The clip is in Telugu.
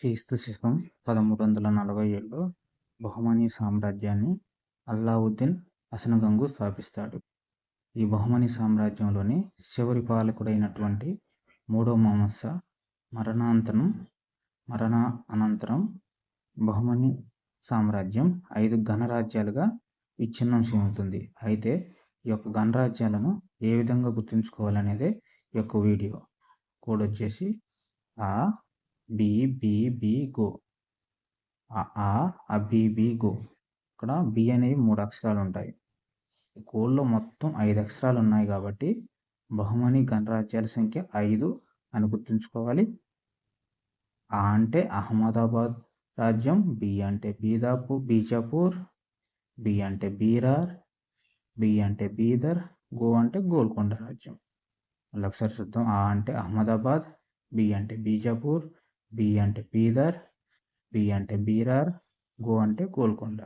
క్రీస్తు శకం పదమూడు వందల నలభై ఏడులో బహుమనీ సామ్రాజ్యాన్ని అల్లావుద్దీన్ అసనగంగు స్థాపిస్తాడు. ఈ బహుమనీ సామ్రాజ్యంలోని చివరి పాలకుడైనటువంటి మూడో మహమ్మద్ మరణాంతరం మరణ అనంతరం బహుమనీ సామ్రాజ్యం ఐదు గణరాజ్యాలుగా విచ్ఛిన్నం చెందుతుంది. అయితే ఈ యొక్క గణరాజ్యాలను ఏ విధంగా గుర్తుంచుకోవాలనేదే ఈ యొక్క వీడియో. కోడ్ వచ్చేసి ఆ బి బి బి గో. ఆ ఆ బి గో. ఇక్కడ బి అనేవి మూడు అక్షరాలు ఉంటాయి. ఈ కోడ్లో మొత్తం ఐదు అక్షరాలు ఉన్నాయి కాబట్టి బహుమని గణరాజ్యాల సంఖ్య ఐదు అని గుర్తుంచుకోవాలి. ఆ అంటే అహ్మదాబాద్ రాజ్యం బి అంటే బీదాపూర్ బీజాపూర్ బి అంటే బీరార్ బి అంటే బీదర్ గో అంటే గోల్కొండ రాజ్యం. మళ్ళీ ఒకసారి చూద్దాం. ఆ అంటే అహ్మదాబాద్ బి అంటే బీజాపూర్ బి అంటే బీదర్ బి అంటే బీరార్ గో అంటే గోల్కొండ